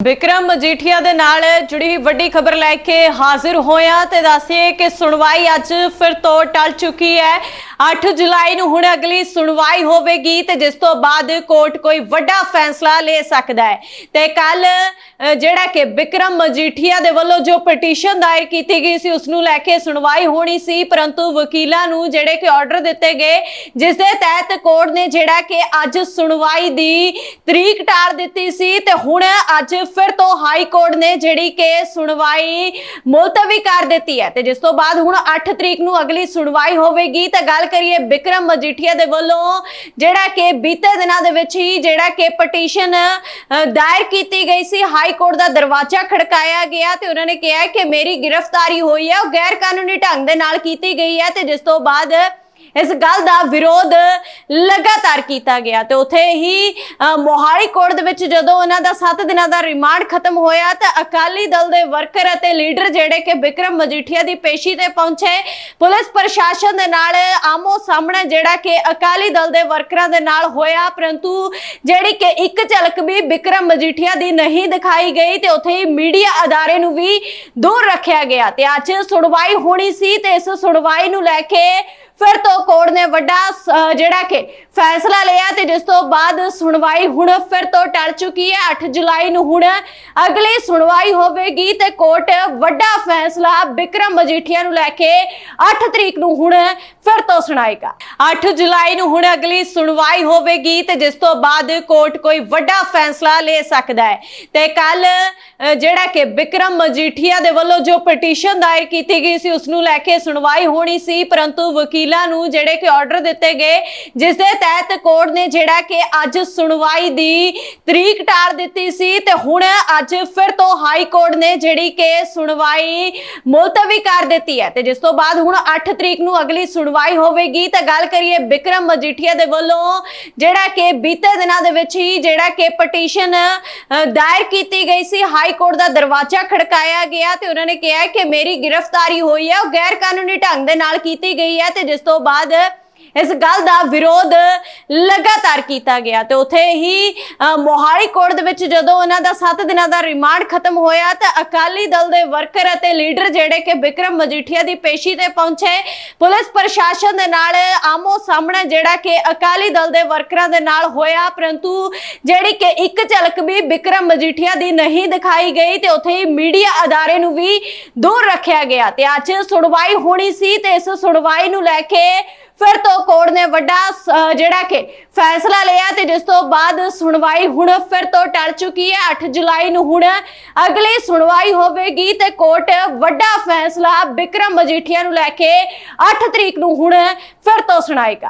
ਵਿਕਰਮ ਮਜੀਠੀਆ ਦੇ ਨਾਲ ਜੁੜੀ ਵੱਡੀ ਖਬਰ ਲੈ ਕੇ ਹਾਜ਼ਰ ਹੋਇਆ ਤੇ ਦੱਸਿਏ ਕਿ ਸੁਣਵਾਈ ਅੱਜ ਫਿਰ ਤੋਂ ਟਲ ਚੁੱਕੀ ਹੈ। 8 ਜੁਲਾਈ ਨੂੰ ਹੁਣ ਅਗਲੀ ਸੁਣਵਾਈ ਹੋਵੇਗੀ ਤੇ ਜਿਸ ਤੋਂ ਬਾਅਦ ਕੋਰਟ ਕੋਈ ਵੱਡਾ ਫੈਸਲਾ ਲੈ ਸਕਦਾ ਹੈ। ਤੇ ਕੱਲ ਜਿਹੜਾ ਕਿ ਵਿਕਰਮ ਮਜੀਠੀਆ ਦੇ ਵੱਲੋਂ ਜੋ ਪਟੀਸ਼ਨ ਦਾਇਰ ਕੀਤੀ ਗਈ ਸੀ, ਉਸ ਨੂੰ ਲੈ ਕੇ ਸੁਣਵਾਈ ਹੋਣੀ ਸੀ, ਪਰੰਤੂ ਵਕੀਲਾਂ ਨੂੰ ਜਿਹੜੇ ਕਿ ਆਰਡਰ ਦਿੱਤੇ ਗਏ, ਜਿਸ ਦੇ ਤਹਿਤ ਕੋਰਟ ਨੇ ਜਿਹੜਾ ਕਿ ਅੱਜ ਸੁਣਵਾਈ ਦੀ ਤਰੀਕ ਟਾਰ ਦਿੱਤੀ ਸੀ ਤੇ ਹੁਣ ਅੱਜ ਫਿਰ ਤੋਂ ਹਾਈ ਕੋਰਟ ਨੇ ਜਿਹੜੀ ਕਿ ਸੁਣਵਾਈ ਮੁਲਤਵੀ ਕਰ ਦਿੱਤੀ ਹੈ। ਤੇ ਜਿਸ ਤੋਂ ਬਾਅਦ ਹੁਣ 8 ਤਰੀਕ ਨੂੰ ਅਗਲੀ ਸੁਣਵਾਈ ਹੋਵੇਗੀ, ਤਾਂ ਗੱਲ ਕਰੀਏ ਵਿਕਰਮ ਮਜੀਠੀਆ ਦੇ ਵੱਲੋਂ, ਜਿਹੜਾ ਕਿ ਬੀਤੇ ਦਿਨਾਂ ਦੇ ਵਿੱਚ ਹੀ ਜਿਹੜਾ ਕਿ ਪਟੀਸ਼ਨ ਦਾਇਰ ਕੀਤੀ ਗਈ ਸੀ, ਹਾਈ ਕੋਰਟ ਦਾ ਦਰਵਾਜ਼ਾ ਖੜਕਾਇਆ ਗਿਆ ਤੇ ਉਹਨਾਂ ਨੇ ਕਿਹਾ ਕਿ ਮੇਰੀ ਗ੍ਰਿਫਤਾਰੀ ਹੋਈ ਹੈ, ਉਹ ਗੈਰ ਕਾਨੂੰਨੀ ਢੰਗ ਦੇ ਨਾਲ ਕੀਤੀ ਗਈ ਹੈ ਤੇ ਜਿਸ ਤੋਂ ਬਾਅਦ ਇਸ ਗੱਲ ਦਾ ਵਿਰੋਧ ਲਗਾਤਾਰ ਕੀਤਾ ਗਿਆ ਤੇ ਉੱਥੇ ਹੀ ਮੋਹਾਲੀ ਕੋਰਟ ਦੇ ਵਿੱਚ ਜਦੋਂ ਉਹਨਾਂ ਦਾ 7 ਦਿਨਾਂ ਦਾ ਰਿਮਾਂਡ ਖਤਮ ਹੋਇਆ ਤਾਂ ਅਕਾਲੀ ਦਲ ਦੇ ਵਰਕਰ ਅਤੇ ਲੀਡਰ ਜਿਹੜੇ ਕਿ ਵਿਕਰਮ ਮਜੀਠੀਆ ਦੀ ਪੇਸ਼ੀ ਤੇ ਪਹੁੰਚੇ, ਪੁਲਿਸ ਪ੍ਰਸ਼ਾਸਨ ਦੇ ਨਾਲ ਆਮੋ ਸਾਹਮਣੇ ਜਿਹੜਾ ਕਿ ਅਕਾਲੀ ਦਲ ਦੇ ਵਰਕਰਾਂ ਦੇ ਨਾਲ ਹੋਇਆ, ਪਰੰਤੂ ਜਿਹੜੀ ਕਿ ਇੱਕ ਝਲਕ ਵੀ ਵਿਕਰਮ ਮਜੀਠੀਆ ਦੀ ਨਹੀਂ ਦਿਖਾਈ ਗਈ ਤੇ ਉੱਥੇ ਹੀ ਮੀਡੀਆ ਅਦਾਰੇ ਨੂੰ ਵੀ ਦੂਰ ਰੱਖਿਆ ਗਿਆ ਤੇ ਅੱਜ ਸੁਣਵਾਈ ਹੋਣੀ ਸੀ ਤੇ ਇਸ ਸੁਣਵਾਈ ਨੂੰ ਲੈ ਕੇ ਕੋਰਟ ਨੇ ਵੱਡਾ ਜਿਹੜਾ ਕਿ ਫੈਸਲਾ ਲਿਆ ਤੇ ਜਿਸ ਤੋਂ ਬਾਅਦ ਸੁਣਵਾਈ ਹੁਣ ਫਿਰ ਤੋਂ ਟਲ ਚੁੱਕੀ ਹੈ। 8 ਜੁਲਾਈ ਨੂੰ ਹੁਣ ਅਗਲੀ ਸੁਣਵਾਈ ਹੋਵੇਗੀ ਤੇ ਕੋਰਟ ਵੱਡਾ ਫੈਸਲਾ ਬਿਕਰਮ ਮਜੀਠੀਆ ਨੂੰ ਲੈ ਕੇ 8 ਤਰੀਕ ਨੂੰ ਹੁਣ ਫਿਰ ਤੋਂ ਸੁਣਾਏਗਾ। 8 ਜੁਲਾਈ ਨੂੰ ਹੁਣ ਅਗਲੀ ਸੁਣਵਾਈ ਹੋਵੇਗੀ ਤੇ ਜਿਸ ਤੋਂ ਬਾਅਦ ਕੋਰਟ ਕੋਈ ਵੱਡਾ ਫੈਸਲਾ ਲੈ ਸਕਦਾ ਹੈ। ਤੇ ਕੱਲ ਜਿਹੜਾ ਕਿ ਬਿਕਰਮ ਮਜੀਠੀਆ ਦੇ ਵੱਲੋਂ ਜੋ ਪਟੀਸ਼ਨ ਦਾਇਰ ਕੀਤੀ ਗਈ ਸੀ, ਉਸ ਨੂੰ ਲੈ ਕੇ ਸੁਣਵਾਈ ਹੋਣੀ ਸੀ, ਪਰੰਤੂ ਵਕੀਲਾਂ ਨੂੰ ਜਿਹੜੇ ਕਿ ਆਰਡਰ ਦਿੱਤੇ ਗਏ, ਜਿਸ ਦੇ ਤਹਿਤ ਕੋਰਟ ਨੇ ਜਿਹੜਾ ਕਿ ਅੱਜ ਸੁਣਵਾਈ ਦੀ ਤਰੀਕ ਟਾਰ ਦਿੱਤੀ ਸੀ ਤੇ ਹੁਣ ਅੱਜ ਫਿਰ ਤੋਂ ਹਾਈ ਕੋਰਟ ਨੇ ਜਿਹੜੀ ਕਿ ਸੁਣਵਾਈ ਮੁਲਤਵੀ ਕਰ ਦਿੱਤੀ ਹੈ ਤੇ ਜਿਸ ਤੋਂ ਬਾਅਦ ਹੁਣ 8 ਤਰੀਕ ਨੂੰ ਅਗਲੀ ਸੁਣਵਾਈ ਹੋਵੇਗੀ ਤਾਂ ਗੱਲ ਕਰੀਏ ਵਿਕਰਮ ਮਜੀਠੀਆ ਦੇ ਵੱਲੋਂ, ਜਿਹੜਾ ਕਿ ਬੀਤੇ ਦਿਨਾਂ ਦੇ ਵਿੱਚ ਹੀ ਜਿਹੜਾ ਕਿ ਪਟੀਸ਼ਨ ਦਾਇਰ ਕੀਤੀ ਗਈ ਸੀ। ਹਾਈ ਕੋਰਟ ਦਾ ਦਰਵਾਜ਼ਾ ਖੜਕਾਇਆ ਗਿਆ ਤੇ ਉਹਨਾਂ ਨੇ ਕਿਹਾ ਕਿ ਮੇਰੀ ਗ੍ਰਿਫਤਾਰੀ ਹੋਈ ਹੈ, ਉਹ ਗੈਰ ਕਾਨੂੰਨੀ ਢੰਗ ਦੇ ਨਾਲ ਕੀਤੀ ਗਈ ਹੈ ਤੇ ਜਿਸ ਤੋਂ ਬਾਅਦ ਇਸ ਗੱਲ ਦਾ ਵਿਰੋਧ ਲਗਾਤਾਰ ਕੀਤਾ ਗਿਆ ਤੇ ਉੱਥੇ ਹੀ ਮੋਹਾਲੀ ਕੋਰਟ ਦੇ ਵਿੱਚ ਜਦੋਂ ਉਹਨਾਂ ਦਾ 7 ਦਿਨਾਂ ਦਾ ਰਿਮਾਂਡ ਖਤਮ ਹੋਇਆ ਤਾਂ ਅਕਾਲੀ ਦਲ ਦੇ ਵਰਕਰ ਅਤੇ ਲੀਡਰ ਜਿਹੜੇ ਕਿ ਵਿਕਰਮ ਮਜੀਠੀਆ ਦੀ ਪੇਸ਼ੀ ਤੇ ਪਹੁੰਚੇ, ਪੁਲਿਸ ਪ੍ਰਸ਼ਾਸਨ ਦੇ ਨਾਲ ਆਮੋ ਸਾਹਮਣੇ ਜਿਹੜਾ ਕਿ ਅਕਾਲੀ ਦਲ ਦੇ ਵਰਕਰਾਂ ਦੇ ਨਾਲ ਹੋਇਆ, ਪਰੰਤੂ ਜਿਹੜੀ ਕਿ ਇੱਕ ਝਲਕ ਵੀ ਵਿਕਰਮ ਮਜੀਠੀਆ ਦੀ ਨਹੀਂ ਦਿਖਾਈ ਗਈ ਤੇ ਉੱਥੇ ਹੀ ਮੀਡੀਆ ਅਦਾਰੇ ਨੂੰ ਵੀ ਦੂਰ ਰੱਖਿਆ ਗਿਆ ਤੇ ਅੱਜ ਸੁਣਵਾਈ ਹੋਣੀ ਸੀ ਤੇ ਇਸ ਸੁਣਵਾਈ ਨੂੰ ਲੈ ਕੇ ਫਿਰ ਤੋਂ ਕੋਰਟ ਨੇ ਵੱਡਾ ਸ- ਜਿਹੜਾ ਕਿ ਫੈਸਲਾ ਲਿਆ ਤੇ ਜਿਸ ਤੋਂ ਬਾਅਦ ਸੁਣਵਾਈ ਹੁਣ ਫਿਰ ਤੋਂ ਟਲ ਚੁੱਕੀ ਹੈ। 8 ਜੁਲਾਈ ਨੂੰ ਹੁਣ ਅਗਲੀ ਸੁਣਵਾਈ ਹੋਵੇਗੀ ਤੇ ਕੋਰਟ ਵੱਡਾ ਫੈਸਲਾ ਬਿਕਰਮ ਮਜੀਠੀਆ ਨੂੰ ਲੈ ਕੇ 8 ਤਰੀਕ ਨੂੰ ਹੁਣ ਫਿਰ ਤੋਂ ਸੁਣਾਏਗਾ।